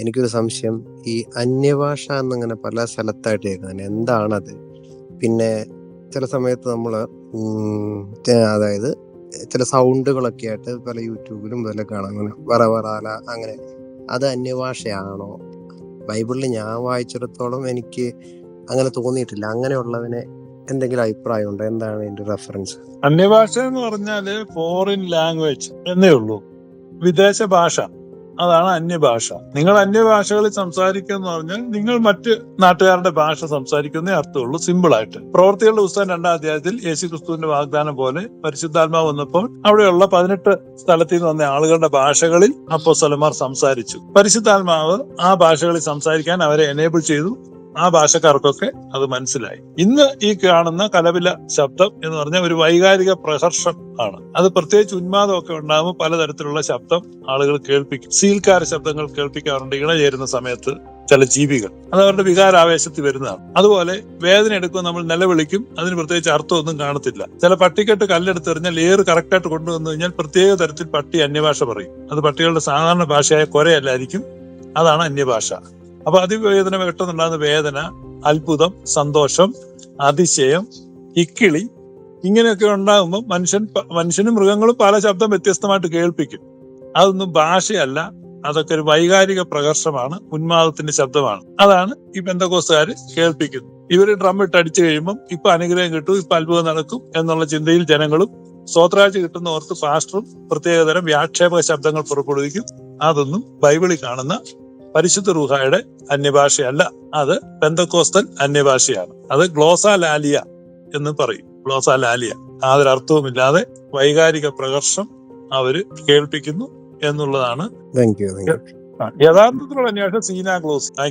എനിക്കൊരു സംശയം. ഈ അന്യഭാഷ എന്നങ്ങനെ പല സ്ഥലത്തായിട്ട് കേൾക്കുന്നത്. എന്താണത്? പിന്നെ ചില സമയത്ത് നമ്മൾ അതായത് ചില സൗണ്ടുകളൊക്കെ ആയിട്ട് പല യൂട്യൂബിലും പല കാണാം. അങ്ങനെ വറ വറാല അങ്ങനെ. അത് അന്യഭാഷയാണോ? ബൈബിളിൽ ഞാൻ വായിച്ചിടത്തോളം എനിക്ക് അങ്ങനെ തോന്നിയിട്ടില്ല. അങ്ങനെയുള്ളതിനെ എന്തെങ്കിലും അഭിപ്രായം ഉണ്ടോ എന്താണ് അതിന്റെ റെഫറൻസ് അന്യഭാഷ എന്ന് പറഞ്ഞാൽ ഫോറിൻ ലാംഗ്വേജ് എന്നേ ഉള്ളൂ. വിദേശ ഭാഷ. അതാണ് അന്യഭാഷ. നിങ്ങൾ അന്യഭാഷകളിൽ സംസാരിക്കുക എന്ന് പറഞ്ഞാൽ നിങ്ങൾ മറ്റ് നാട്ടുകാരുടെ ഭാഷ സംസാരിക്കുന്നേ അർത്ഥമുള്ളൂ സിമ്പിൾ ആയിട്ട്. പ്രവർത്തികളുടെ പുസ്തകം രണ്ടാം അധ്യായത്തിൽ യേശു ക്രിസ്തുവിന്റെ വാഗ്ദാനം പോലെ പരിശുദ്ധാത്മാവ് വന്നപ്പോൾ അവിടെയുള്ള പതിനെട്ട് സ്ഥലത്തിൽ നിന്ന് വന്ന ആളുകളുടെ ഭാഷകളിൽ അപ്പോ അപ്പോസ്തലന്മാർ സംസാരിച്ചു. പരിശുദ്ധാത്മാവ് ആ ഭാഷകളിൽ സംസാരിക്കാൻ അവരെ എനേബിൾ ചെയ്തു. ആ ഭാഷക്കാർക്കൊക്കെ അത് മനസ്സിലായി. ഇന്ന് ഈ കാണുന്ന കലവില ശബ്ദം എന്ന് പറഞ്ഞ ഒരു വൈകാരിക പ്രഹർഷം ആണ്. അത് പ്രത്യേകിച്ച് ഉന്മാദമൊക്കെ ഉണ്ടാകുമ്പോൾ പലതരത്തിലുള്ള ശബ്ദം ആളുകൾ കേൾപ്പിക്കും. സീൽക്കാര ശബ്ദങ്ങൾ കേൾപ്പിക്കാറുണ്ട് ഇണ ചേരുന്ന സമയത്ത് ചില ജീവികൾ. അത് അവരുടെ വികാരാവേശത്തിൽ വരുന്നതാണ്. അതുപോലെ വേദന എടുക്കുമ്പോൾ നമ്മൾ നിലവിളിക്കും. അതിന് പ്രത്യേകിച്ച് അർത്ഥമൊന്നും കാണത്തില്ല. ചില പട്ടിക്കെട്ട് കല്ലെടുത്തെറിഞ്ഞാൽ ഏറ് കറക്റ്റായിട്ട് കൊണ്ടുവന്നു കഴിഞ്ഞാൽ പ്രത്യേക തരത്തിൽ പട്ടി അന്യഭാഷ പറയും. അത് പട്ടികളുടെ സാധാരണ ഭാഷയായ കൊരയല്ലായിരിക്കും. അതാണ് അന്യഭാഷ. അപ്പൊ അതിവേദന പെട്ടെന്നുണ്ടാകുന്ന വേദന അത്ഭുതം സന്തോഷം അതിശയം ഇക്കിളി ഇങ്ങനെയൊക്കെ ഉണ്ടാകുമ്പോൾ മനുഷ്യൻ മനുഷ്യനും മൃഗങ്ങളും പല ശബ്ദം വ്യത്യസ്തമായിട്ട് കേൾപ്പിക്കും. അതൊന്നും ഭാഷയല്ല. അതൊക്കെ ഒരു വൈകാരിക പ്രകർഷമാണ് ഉന്മാദത്തിന്റെ ശബ്ദമാണ്. അതാണ് ഈ ബന്ധകോസുകാര് കേൾപ്പിക്കുന്നത്. ഇവർ ഡ്രം ഇട്ട് അടിച്ചു കഴിയുമ്പോൾ ഇപ്പൊ അനുഗ്രഹം കിട്ടും ഇപ്പൊ അത്ഭുതം നടക്കും എന്നുള്ള ചിന്തയിൽ ജനങ്ങളും സ്വത്രാഴ്ച കിട്ടുന്ന ഓർത്ത് പാസ്റ്ററും പ്രത്യേകതരം വ്യാക്ഷേപക ശബ്ദങ്ങൾ പുറപ്പെടുവിക്കും. അതൊന്നും ബൈബിളിൽ കാണുന്ന പരിശുദ്ധ റൂഹായുടെ അന്യഭാഷയല്ല. അത് പെന്തക്കോസ്തൽ അന്യഭാഷയാണ്. അത് ഗ്ലോസാലാലിയ എന്ന് പറയും. ഗ്ലോസാലാലിയ. യാതൊരു അർത്ഥവുമില്ലാതെ വൈകാരിക പ്രകർഷം അവർ കേൾപ്പിക്കുന്നു എന്നുള്ളതാണ് യഥാർത്ഥത്തിലുള്ള അന്വേഷണം സീന ഗ്ലോസ് താങ്ക്